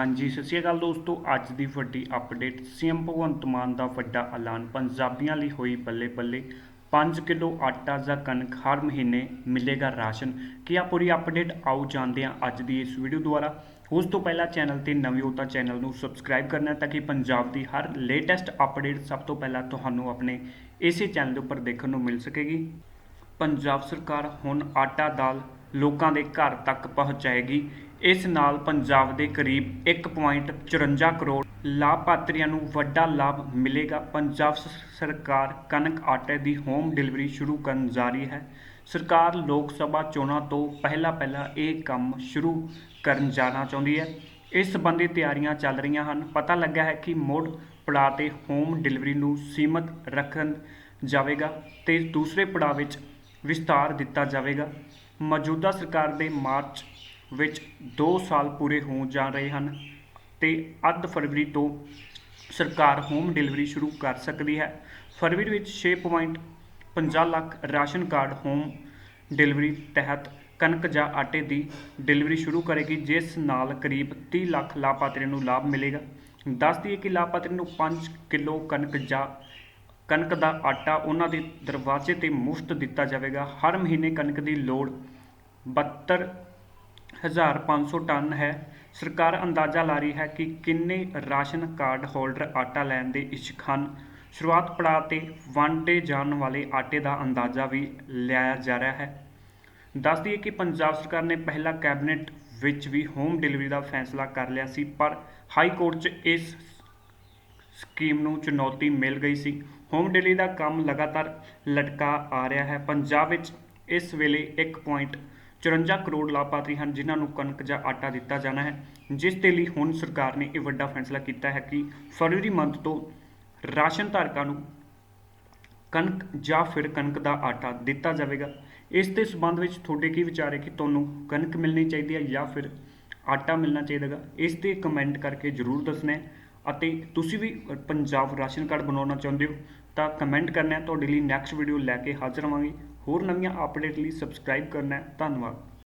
ਹਾਂਜੀ, ਸਤਿ ਸ਼੍ਰੀ ਅਕਾਲ ਦੋਸਤੋ। ਅੱਜ ਦੀ ਵੱਡੀ ਅਪਡੇਟ ਸੀਐਮ ਭਗਵੰਤ ਮਾਨ ਦਾ ਵੱਡਾ ਐਲਾਨ, ਪੰਜਾਬੀਆਂ ਲਈ ਹੋਈ ਬੱਲੇ ਬੱਲੇ 5 ਕਿਲੋ ਆਟਾ ਜਾਂ ਕਣਕ ਹਰ ਮਹੀਨੇ ਮਿਲੇਗਾ ਰਾਸ਼ਨ। ਕੀ ਆ ਪੂਰੀ ਅਪਡੇਟ ਆਓ ਜਾਣਦੇ ਹਾਂ ਅੱਜ ਦੀ ਇਸ ਵੀਡੀਓ ਦੁਆਰਾ। ਉਸ ਤੋਂ ਪਹਿਲਾਂ ਚੈਨਲ ਤੇ ਨਵੇਂ ਹੋ ਤਾਂ ਚੈਨਲ ਨੂੰ ਸਬਸਕ੍ਰਾਈਬ ਕਰਨਾ ਤਾਂ ਕਿ ਪੰਜਾਬ ਦੀ ਹਰ ਲੇਟੈਸਟ ਅਪਡੇਟ ਸਭ ਤੋਂ ਪਹਿਲਾਂ ਤੁਹਾਨੂੰ ਆਪਣੇ ਇਸੇ ਚੈਨਲ ਦੇ ਉੱਪਰ ਦੇਖਣ ਨੂੰ ਮਿਲ ਸਕੇਗੀ। ਪੰਜਾਬ ਸਰਕਾਰ ਹੁਣ ਆਟਾ ਦਾਲ ਲੋਕਾਂ ਦੇ ਘਰ ਤੱਕ ਪਹੁੰਚਾਏਗੀ। ਇਸ ਨਾਲ ਪੰਜਾਬ ਦੇ ਕਰੀਬ 1.54 ਕਰੋੜ ਲਾਭਪਾਤਰੀਆਂ ਨੂੰ ਵੱਡਾ ਲਾਭ ਮਿਲੇਗਾ। ਪੰਜਾਬ ਸ- ਸਰਕਾਰ ਕਣਕ ਆਟੇ ਦੀ ਹੋਮ ਡਿਲੀਵਰੀ ਸ਼ੁਰੂ ਕਰਨ ਜਾ ਰਹੀ ਹੈ। ਸਰਕਾਰ ਲੋਕ ਸਭਾ ਚੋਣਾਂ ਤੋਂ ਪਹਿਲਾਂ ਪਹਿਲਾਂ ਇਹ ਕੰਮ ਸ਼ੁਰੂ ਕਰਨ ਜਾਣਾ ਚਾਹੁੰਦੀ ਹੈ। ਇਸ ਸੰਬੰਧੀ ਤਿਆਰੀਆਂ ਚੱਲ ਰਹੀਆਂ ਹਨ। ਪਤਾ ਲੱਗਾ ਹੈ ਕਿ ਮੋੜ ਪੜਾਅ ਤੇ ਹੋਮ ਡਿਲੀਵਰੀ ਨੂੰ ਸੀਮਤ ਰੱਖਣ ਜਾਵੇਗਾ ਤੇ ਦੂਸਰੇ ਪੜਾਅ ਵਿੱਚ ਵਿਸਤਾਰ ਦਿੱਤਾ ਜਾਵੇਗਾ। ਮੌਜੂਦਾ ਸਰਕਾਰ ਦੇ ਮਾਰਚ ਵਿੱਚ ਦੋ ਸਾਲ ਪੂਰੇ ਹੋ ਜਾ ਰਹੇ ਹਨ ਤੇ ਅੱਧ ਫਰਵਰੀ ਤੋਂ ਸਰਕਾਰ ਹੋਮ ਡਿਲੀਵਰੀ ਸ਼ੁਰੂ ਕਰ ਸਕਦੀ ਹੈ। ਫਰਵਰੀ ਵਿੱਚ 6.50 lakh ration card home delivery ਤਹਿਤ ਕਣਕ ਜਾਂ ਆਟੇ ਦੀ ਡਿਲੀਵਰੀ ਸ਼ੁਰੂ ਕਰੇਗੀ, ਜਿਸ ਨਾਲ ਕਰੀਬ 30 ਲੱਖ ਲਾਭਪਾਤਰੀਆਂ ਨੂੰ ਲਾਭ ਮਿਲੇਗਾ। ਦੱਸ ਦਈਏ ਕਿ ਲਾਭਪਾਤਰੀ ਨੂੰ 5 ਕਿਲੋ ਕਣਕ ਜਾਂ ਕਣਕ ਦਾ ਆਟਾ ਉਹਨਾਂ ਦੇ ਦਰਵਾਜ਼ੇ ਤੇ ਮੁਫਤ ਦਿੱਤਾ ਜਾਵੇਗਾ। ਹਰ ਮਹੀਨੇ ਕਣਕ ਦੀ ਲੋੜ 72500 ਟਨ ਹੈ। ਸਰਕਾਰ ਅੰਦਾਜ਼ਾ ਲਾ ਰਹੀ ਹੈ ਕਿ ਕਿੰਨੇ ਰਾਸ਼ਨ ਕਾਰਡ ਹੋਲਡਰ ਆਟਾ ਲੈਣ ਦੇ ਇੱਛੁਕ ਹਨ। ਸ਼ੁਰੂਆਤ ਪੜਾਅ ਤੇ ਵੰਡੇ ਜਾਣ ਵਾਲੇ ਆਟੇ ਦਾ ਅੰਦਾਜ਼ਾ ਵੀ ਲਿਆਇਆ ਜਾ ਰਿਹਾ ਹੈ। ਦੱਸ ਦਈਏ ਕਿ ਪੰਜਾਬ ਸਰਕਾਰ ਨੇ ਪਹਿਲਾ ਕੈਬਨਿਟ ਵਿੱਚ ਵੀ ਹੋਮ ਡਿਲੀਵਰੀ ਦਾ ਫੈਸਲਾ ਕਰ ਲਿਆ ਸੀ, ਪਰ ਹਾਈ ਕੋਰਟ 'ਚ ਇਸ ਸਕੀਮ ਨੂੰ ਚੁਣੌਤੀ ਮਿਲ ਗਈ ਸੀ। ਹੋਮ ਡਿਲੀਵਰੀ ਦਾ ਕੰਮ ਲਗਾਤਾਰ ਲਟਕਾ ਆ ਰਿਹਾ ਹੈ। ਪੰਜਾਬ ਵਿੱਚ ਇਸ ਵੇਲੇ 1.54 ਕਰੋੜ ਲਾਭਪਾਤਰੀ ਹਨ, ਜਿਨ੍ਹਾਂ ਨੂੰ ਕਣਕ ਜਾਂ ਆਟਾ ਦਿੱਤਾ ਜਾਣਾ ਹੈ, ਜਿਸ ਦੇ ਲਈ ਹੁਣ ਸਰਕਾਰ ਨੇ ਇਹ ਵੱਡਾ ਫੈਸਲਾ ਕੀਤਾ ਹੈ ਕਿ ਫਰਵਰੀ ਮੰਥ ਤੋਂ ਰਾਸ਼ਨ ਧਾਰਕਾਂ ਨੂੰ ਕਣਕ ਜਾਂ ਫਿਰ ਕਣਕ ਦਾ ਆਟਾ ਦਿੱਤਾ ਜਾਵੇਗਾ। ਇਸ ਦੇ ਸੰਬੰਧ ਵਿੱਚ ਤੁਹਾਡੇ ਕੀ ਵਿਚਾਰ ਹੈ ਕਿ ਤੁਹਾਨੂੰ ਕਣਕ ਮਿਲਣੀ ਚਾਹੀਦੀ ਹੈ ਜਾਂ ਫਿਰ ਆਟਾ ਮਿਲਣਾ ਚਾਹੀਦਾਗਾ? ਇਸ ਤੇ ਕਮੈਂਟ ਕਰਕੇ ਜਰੂਰ ਦੱਸਣਾ ਹੈ ਅਤੇ ਤੁਸੀਂ ਵੀ ਪੰਜਾਬ ਰਾਸ਼ਨ ਕਾਰਡ ਬਣਾਉਣਾ ਚਾਹੁੰਦੇ ਹੋ ਤਾਂ ਕਮੈਂਟ ਕਰਨਾ ਹੈ। ਤੁਹਾਡੇ ਲਈ ਨੈਕਸਟ ਵੀਡੀਓ ਲੈ ਕੇ ਹਾਜ਼ਰ ਹੋਵਾਂਗੇ ਹੋਰ ਨਵੀਆਂ ਅਪਡੇਟ ਲਈ ਸਬਸਕ੍ਰਾਈਬ ਕਰਨਾ ਹੈ। ਧੰਨਵਾਦ।